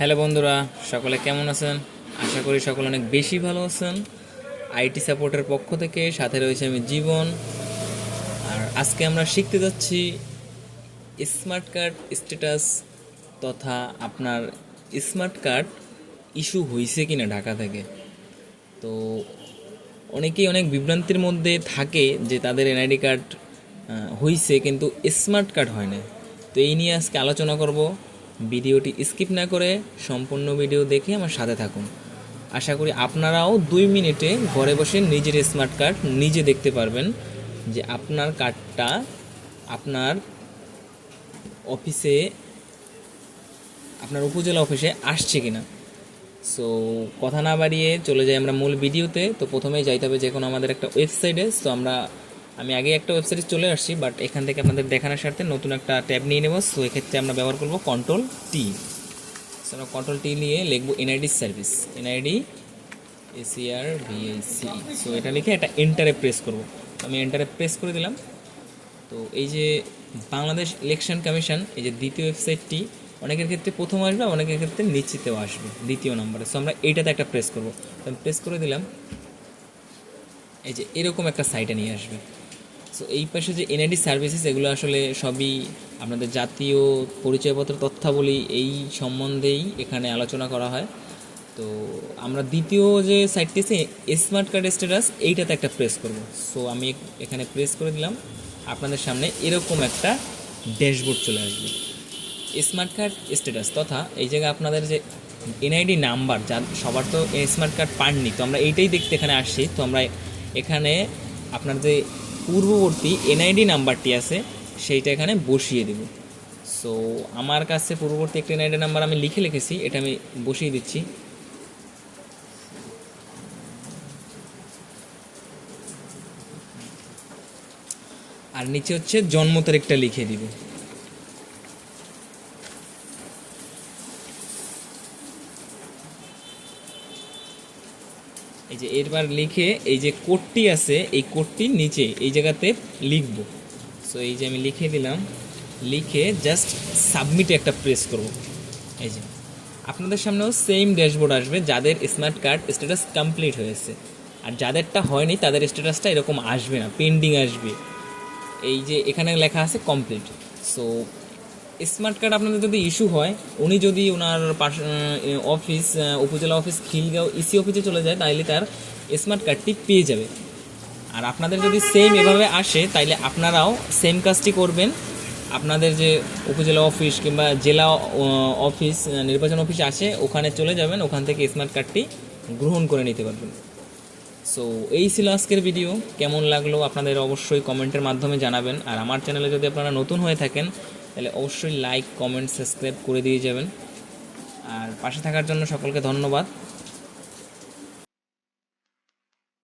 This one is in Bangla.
হ্যালো বন্ধুরা, সকলে কেমন আছেন? আশা করি সকলে অনেক বেশি ভালো আছেন। আইটি সাপোর্টের পক্ষ থেকে সাথে রয়েছে আমি জীবন। আর আজকে আমরা শিখতে যাচ্ছি স্মার্ট কার্ড স্ট্যাটাস তথা আপনার স্মার্ট কার্ড ইস্যু হয়েছে কিনা ঢাকা থেকে। তো অনেকেই অনেক বিভ্রান্তির মধ্যে থাকে যে তাদের এনআইডি কার্ড হয়েছে কিন্তু স্মার্ট কার্ড হয় না তো এই নিয়ে আজকে আলোচনা করব। ভিডিওটি স্কিপ না করে সম্পূর্ণ ভিডিও দেখে আমার সাথে থাকুন। আশা করি আপনারাও দুই মিনিটে ঘরে বসে নিজের স্মার্ট কার্ড নিজে দেখতে পারবেন যে আপনার কার্ডটা আপনার অফিসে আপনার উপজেলা অফিসে আসছে কিনা। সো কথা না বাড়িয়ে চলে যাই আমরা মূল ভিডিওতে। তো প্রথমেই যাইতে হবে যে কোনো আমাদের একটা ওয়েবসাইটে সো আমরা আমি আগে একটা ওয়েবসাইটে চলে আসছি বাট এখান থেকে আপনাদের দেখানোর স্বার্থে নতুন একটা ট্যাব নিয়ে নেব। সো এক্ষেত্রে আমরা ব্যবহার করব কন্ট্রোল টি সো আমরা কন্ট্রোল টি নিয়ে লিখব NID service NID ACR VAC so এটা লিখে একটা এন্টারে প্রেস করব। আমি এন্টারে প্রেস করে দিলাম। তো, এই যে বাংলাদেশ ইলেকশন কমিশন এই যে দ্বিতীয় ওয়েবসাইটটি অনেকের ক্ষেত্রে প্রথম আসবে, অনেকের ক্ষেত্রে নিশ্চিতেও আসবে, দ্বিতীয় নম্বরে সো আমরা এইটাতে একটা প্রেস করব। আমি প্রেস করে দিলাম। এই যে এরকম একটা সাইটে নিয়ে আসবে। সো এই পাশে যে এনআইডি সার্ভিসেস এগুলো আসলে সবই আপনাদের জাতীয় পরিচয়পত্র, তথ্যাবলী এই সম্বন্ধেই এখানে আলোচনা করা হয়। তো আমরা দ্বিতীয় যে সাইটটি আছে স্মার্ট কার্ড স্ট্যাটাস এইটাতে একটা প্রেস করব। সো আমি এখানে প্রেস করে দিলাম। আপনাদের সামনে এরকম একটা ড্যাশবোর্ড চলে আসবে। স্মার্ট কার্ড স্ট্যাটাস তথা এই জায়গায় আপনাদের যে এনআইডি নাম্বার যা সবার তো স্মার্ট কার্ড পাননি, তো আমরা এইটাই দেখতে এখানে আসছি। তো আমরা এখানে আপনার যে পূর্ববর্তী এনআইডি নাম্বারটি আছে, সেইটা এখানে বসিয়ে দেব। সো আমার কাছে পূর্ববর্তী একটি এনআইডি নাম্বার আমি লিখে লিখেছি এটা আমি বসিয়ে দিচ্ছি। আর নিচে হচ্ছে জন্ম তারিখটা লিখে দিব। এই যে এরবার লিখে এই যে কোডটি আছে, এই কোডটির নিচে, এই জায়গাতে লিখব। সো এই যে আমি লিখে দিলাম, লিখে জাস্ট সাবমিটে একটা প্রেস করব। এই যে, আপনাদের সামনেও সেম ড্যাশবোর্ড আসবে, যাদের স্মার্ট কার্ড স্ট্যাটাস কমপ্লিট হয়েছে। আর যাদেরটা হয়নি, তাদের স্ট্যাটাসটা এরকম আসবে না পেন্ডিং আসবে। এই যে এখানে লেখা আছে কমপ্লিট সো স্মার্ট কার্ড আপনাদের যদি ইস্যু হয়, উনি যদি ওনার office upazila office, Khilgaon, EC অফিসে চলে যায় তাহলে তার স্মার্ট কার্ডটি পেয়ে যাবে। আর আপনাদের যদি সেম এভাবে আসে, তাইলে আপনারাও সেম কাজটি করবেন। আপনাদের যে উপজেলা অফিস কিংবা জেলা অফিস নির্বাচন অফিস আসে ওখানে চলে যাবেন, ওখান থেকে স্মার্ট কার্ডটি গ্রহণ করে নিতে পারবেন। সো এই ছিল আজকের ভিডিও কেমন লাগল আপনাদের অবশ্যই কমেন্টের মাধ্যমে জানাবেন। আর আমার চ্যানেলে যদি আপনারা নতুন হয়ে থাকেন তাহলে অবশ্যই লাইক কমেন্ট সাবস্ক্রাইব করে দিয়ে যাবেন। আর পাশে থাকার জন্য সকলকে ধন্যবাদ।